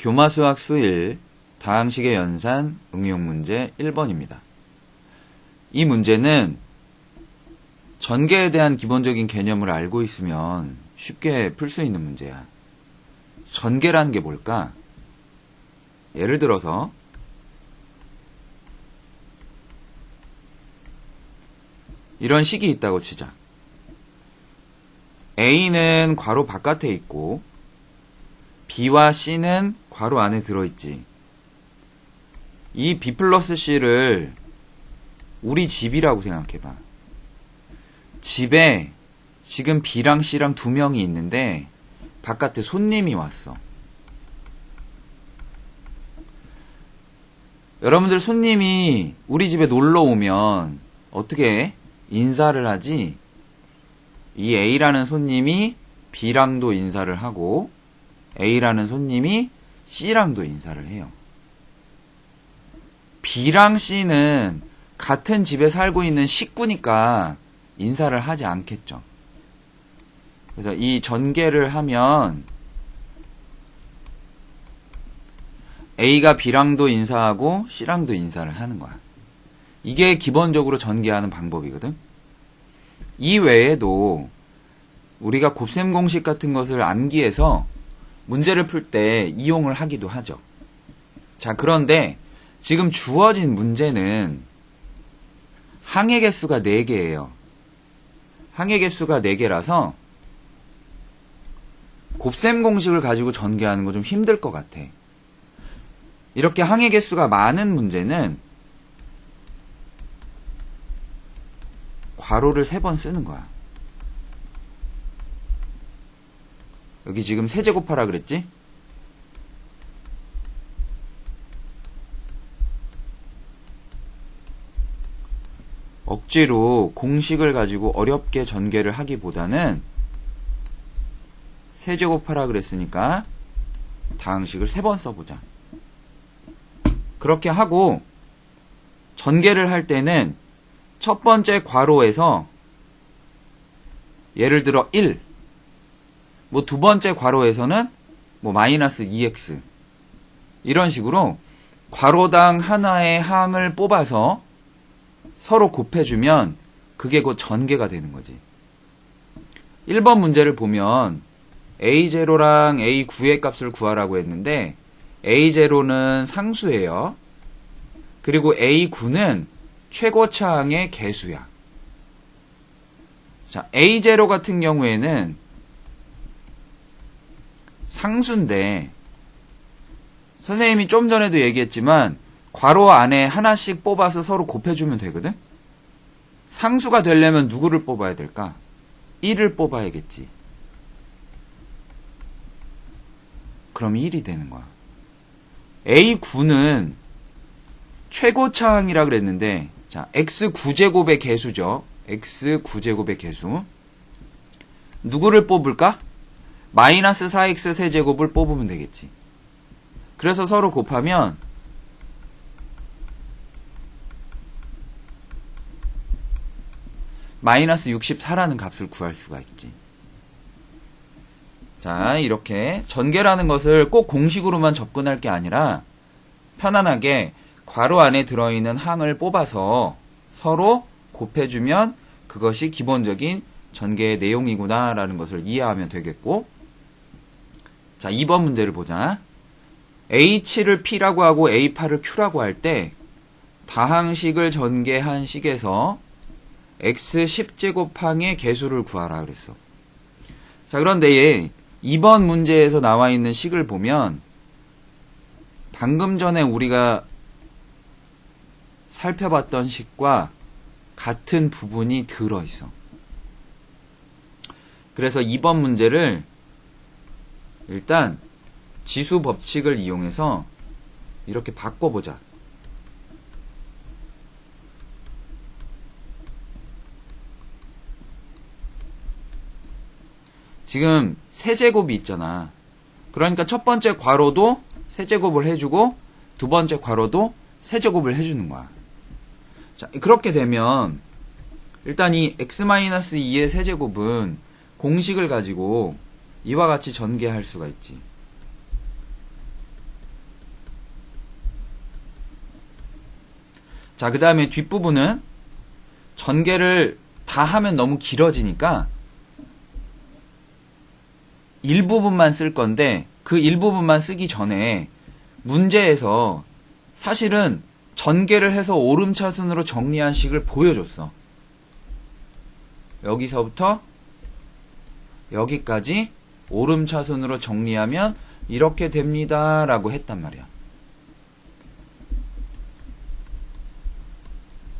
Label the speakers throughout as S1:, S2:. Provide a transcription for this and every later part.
S1: 교마수학 수1 다항식의 연산 응용 문제 1번입니다. 이 문제는 전개에 대한 기본적인 개념을 알고 있으면 쉽게 풀 수 있는 문제야. 전개라는 게 뭘까? 예를 들어서 이런 식이 있다고 치자. A는 괄호 바깥에 있고 B와 C는 괄호 안에 들어있지. 이 B 플러스 C를 우리 집이라고 생각해봐. 집에 지금 B랑 C랑 두 명이 있는데 바깥에 손님이 왔어. 여러분들 손님이 우리 집에 놀러 오면 어떻게 해? 인사를 하지? 이 A라는 손님이 B랑도 인사를 하고 A라는 손님이 C랑도 인사를 해요. B랑 C는 같은 집에 살고 있는 식구니까 인사를 하지 않겠죠. 그래서 이 전개를 하면 A가 B랑도 인사하고 C랑도 인사를 하는 거야. 이게 기본적으로 전개하는 방법이거든. 이 외에도 우리가 곱셈 공식 같은 것을 암기해서 문제를 풀 때 이용을 하기도 하죠. 자, 그런데 지금 주어진 문제는 항의 개수가 4개예요. 항의 개수가 4개라서 곱셈 공식을 가지고 전개하는 거 좀 힘들 것 같아. 이렇게 항의 개수가 많은 문제는 괄호를 세번 쓰는 거야. 여기 지금 세제곱하라 그랬지? 억지로 공식을 가지고 어렵게 전개를 하기보다는 세제곱하라 그랬으니까 다항식을 세 번 써보자. 그렇게 하고 전개를 할 때는 첫 번째 괄호에서 예를 들어 1, 뭐 두 번째 괄호에서는 뭐 마이너스 2x 이런 식으로 괄호당 하나의 항을 뽑아서 서로 곱해주면 그게 곧 전개가 되는 거지. 1번 문제를 보면 a0랑 a9의 값을 구하라고 했는데 a0는 상수예요. 그리고 a9는 최고차항의 개수야. 자, a0 같은 경우에는 상수인데 선생님이 좀 전에도 얘기했지만 괄호 안에 하나씩 뽑아서 서로 곱해주면 되거든? 상수가 되려면 누구를 뽑아야 될까? 1을 뽑아야겠지. 그럼 1이 되는 거야. A9는 최고차항이라 그랬는데, 자, X9제곱의 개수죠. X9제곱의 개수. 누구를 뽑을까? 마이너스 4X 세제곱을 뽑으면 되겠지. 그래서 서로 곱하면 마이너스 64라는 값을 구할 수가 있지. 자, 이렇게 전개라는 것을 꼭 공식으로만 접근할 게 아니라 편안하게 괄호 안에 들어있는 항을 뽑아서 서로 곱해주면 그것이 기본적인 전개의 내용이구나라는 것을 이해하면 되겠고 자, 2번 문제를 보자. H7을 P라고 하고 A8을 Q라고 할 때 다항식을 전개한 식에서 x 10제곱항의 개수를 구하라 그랬어. 자, 그런데 2번 문제에서 나와 있는 식을 보면 방금 전에 우리가 살펴봤던 식과 같은 부분이 들어있어. 그래서 2번 문제를 일단 지수 법칙을 이용해서 이렇게 바꿔보자. 지금 세제곱이 있잖아. 그러니까 첫 번째 괄호도 세제곱을 해주고 두 번째 괄호도 세제곱을 해주는 거야. 자, 그렇게 되면 일단 이 x-2의 세제곱은 공식을 가지고 이와 같이 전개할 수가 있지. 자, 그 다음에 뒷부분은 전개를 다 하면 너무 길어지니까 일부분만 쓸 건데 그 일부분만 쓰기 전에 문제에서 사실은 전개를 해서 오름차순으로 정리한 식을 보여줬어. 여기서부터 여기까지 오름 차순으로 정리하면 이렇게 됩니다. 라고 했단 말이야.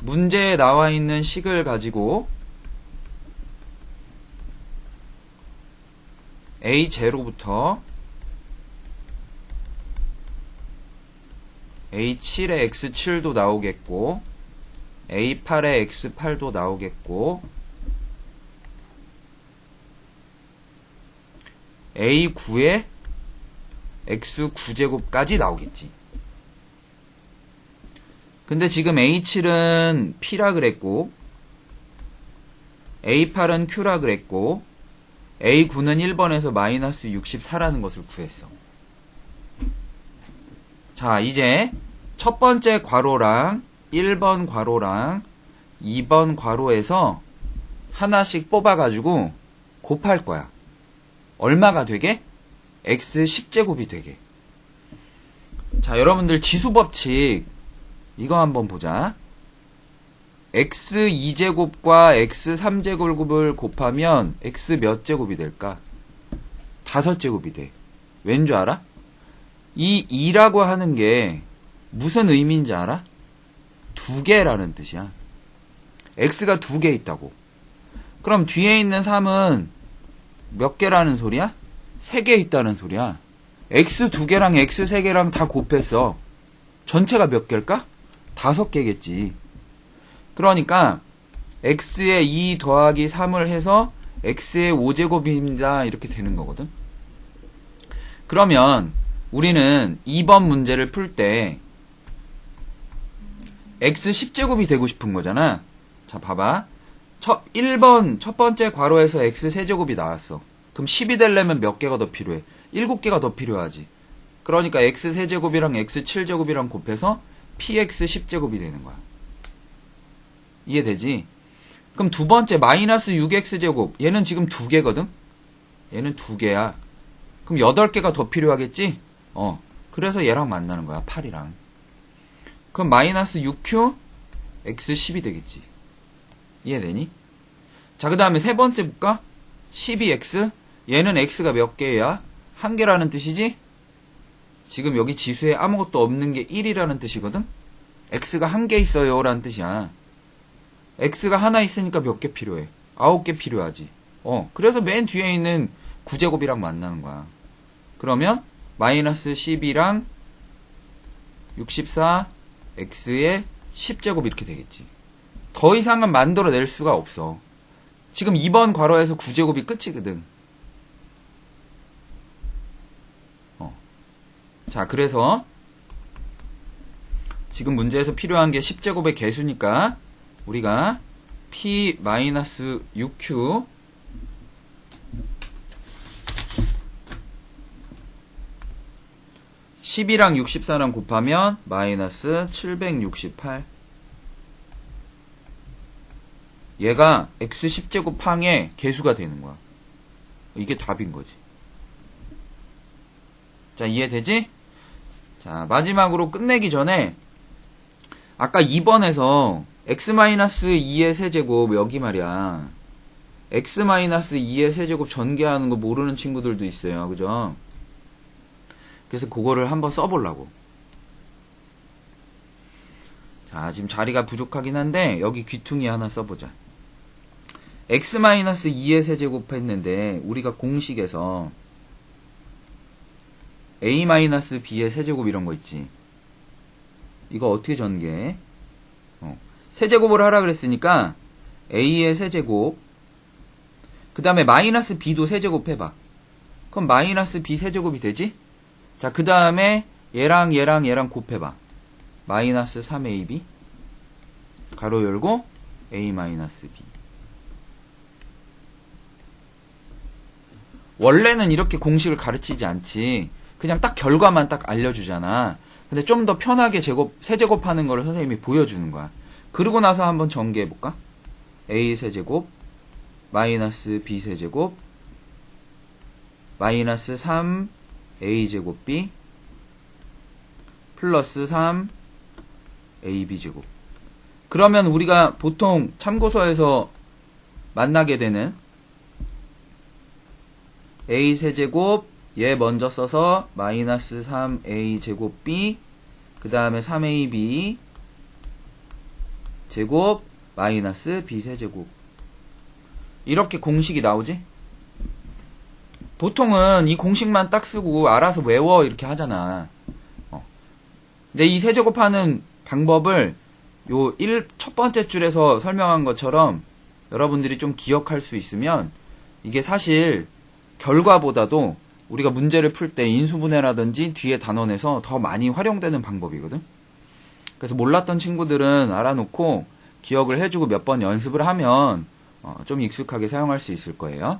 S1: 문제에 나와 있는 식을 가지고 A0부터 A7의 X7도 나오겠고 A8의 X8도 나오겠고 A9의 X9제곱까지 나오겠지. 근데 지금 A7은 P라 그랬고 A8은 Q라 그랬고 A9는 1번에서 마이너스 64라는 것을 구했어. 자, 이제 첫 번째 괄호랑 1번 괄호랑 2번 괄호에서 하나씩 뽑아가지고 곱할 거야. 얼마가 되게? x 10제곱이 되게. 자, 여러분들 지수법칙 이거 한번 보자. x 2제곱과 x 3제곱을 곱하면 x 몇 제곱이 될까? 다섯 제곱이 돼. 왠 줄 알아? 이 2라고 하는 게 무슨 의미인지 알아? 두 개라는 뜻이야. x가 두 개 있다고. 그럼 뒤에 있는 3은 몇 개라는 소리야? 세 개 있다는 소리야. x 두 개랑 x 세 개랑 다 곱했어. 전체가 몇 개일까? 다섯 개겠지. 그러니까 x의 2 더하기 3을 해서 x의 5제곱입니다. 이렇게 되는 거거든. 그러면 우리는 2번 문제를 풀 때 x 10제곱이 되고 싶은 거잖아. 자, 봐봐. 첫 1번 첫 번째 괄호에서 x 세제곱이 나왔어. 그럼 10이 되려면 몇 개가 더 필요해? 7개가 더 필요하지. 그러니까 x 세제곱이랑 x 7제곱이랑 곱해서 px 10제곱이 되는 거야. 이해되지? 그럼 두 번째 마이너스 6x제곱 얘는 지금 두 개거든? 얘는 두 개야. 그럼 8개가 더 필요하겠지? 어. 그래서 얘랑 만나는 거야. 8이랑. 그럼 마이너스 6q x10이 되겠지. 이해되니? 자, 그 다음에 세 번째 볼까? 12x. 얘는 x가 몇 개야? 한 개라는 뜻이지? 지금 여기 지수에 아무것도 없는 게 1이라는 뜻이거든? x가 한 개 있어요. 라는 뜻이야. x가 하나 있으니까 몇 개 필요해? 아홉 개 필요하지. 어, 그래서 맨 뒤에 있는 9제곱이랑 만나는 거야. 그러면 마이너스 12랑 64 x의 10제곱 이렇게 되겠지. 더 이상은 만들어낼 수가 없어. 지금 2번 괄호에서 9제곱이 끝이거든. 어. 자, 그래서 지금 문제에서 필요한 게 10제곱의 개수니까 우리가 p-6q (12랑 64랑) 곱하면 마이너스 (768) 얘가 x 10제곱 항의 개수가 되는 거야 이게 답인 거지 자 이해되지? 자 마지막으로 끝내기 전에 아까 2번에서 x-2의 세제곱 여기 말이야. x-2의 세제곱 전개하는 거 모르는 친구들도 있어요. 그죠? 그래서 그거를 한번 써보려고. 자, 지금 자리가 부족하긴 한데 여기 귀퉁이 하나 써보자. X-2의 세제곱 했는데 우리가 공식에서 a-b의 세제곱 이런 거 있지. 이거 어떻게 전개해? 어. 세제곱을 하라 그랬으니까 a의 세제곱 그 다음에 마이너스 b도 세제곱 해봐. 그럼 마이너스 b 세제곱이 되지? 자, 그 다음에 얘랑 얘랑 얘랑 곱해봐. 마이너스 3ab 가로 열고 a 마이너스 b 원래는 이렇게 공식을 가르치지 않지. 그냥 딱 결과만 딱 알려주잖아. 근데 좀 더 편하게 제곱, 세제곱하는 거를 선생님이 보여주는 거야. 그러고 나서 한번 전개해볼까? a 세제곱, 마이너스 b 세제곱, 마이너스 3 a 제곱 b, 플러스 3 ab 제곱. 그러면 우리가 보통 참고서에서 만나게 되는 a 세제곱 얘 먼저 써서 마이너스 3a 제곱 b 그 다음에 3ab 제곱 마이너스 b 세제곱 이렇게 공식이 나오지? 보통은 이 공식만 딱 쓰고 알아서 외워 이렇게 하잖아. 어. 근데 이 세제곱하는 방법을 요 1, 첫 번째 줄에서 설명한 것처럼 여러분들이 좀 기억할 수 있으면 이게 사실 결과보다도 우리가 문제를 풀 때 인수분해라든지 뒤에 단원에서 더 많이 활용되는 방법이거든. 그래서 몰랐던 친구들은 알아놓고 기억을 해주고 몇 번 연습을 하면 어, 좀 익숙하게 사용할 수 있을 거예요.